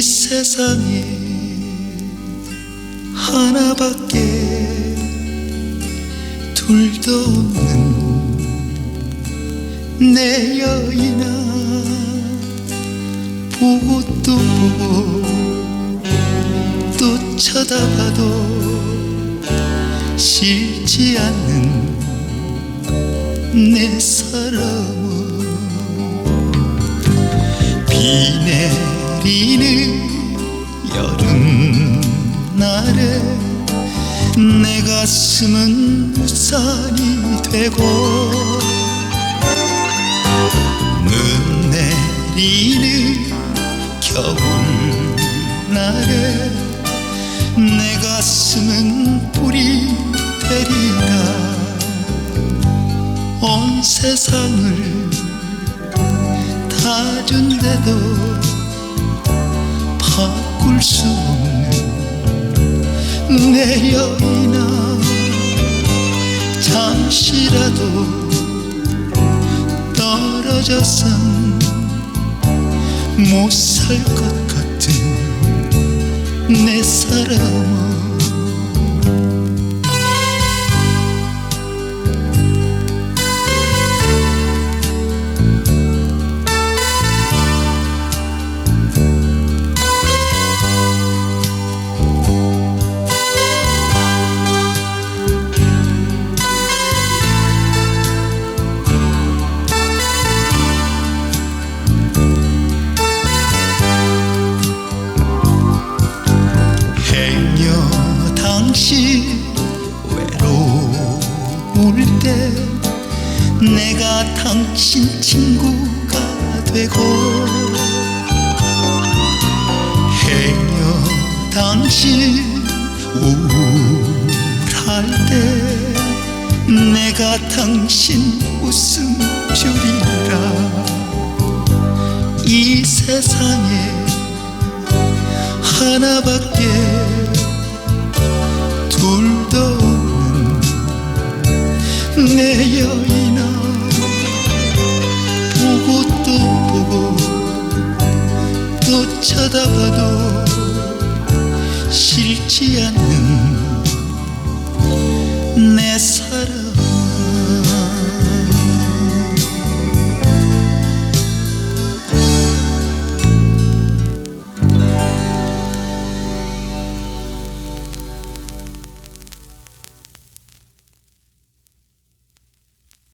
세상에 하나밖에 둘도 없는 내 여인아 보고 또 보고 또 쳐다봐도 싫지 않는 내 사랑은 비내 리는 여름날에 내 가슴은 우산이 되고 눈 내리는 겨울날에 내 가슴은 불이 되리라. 온 세상을 다 준대도 바꿀 수 없는 내 여인아 잠시라도 떨어져선 못 살 것 같은 내 사랑아 외로울 때 내가 당신 친구가 되고 행여 당신 우울할 때 내가 당신 웃음 줄이라 이 세상에 하나밖에 내 여인아 보고 또 보고 또 쳐다봐도 싫지 않는 내 사랑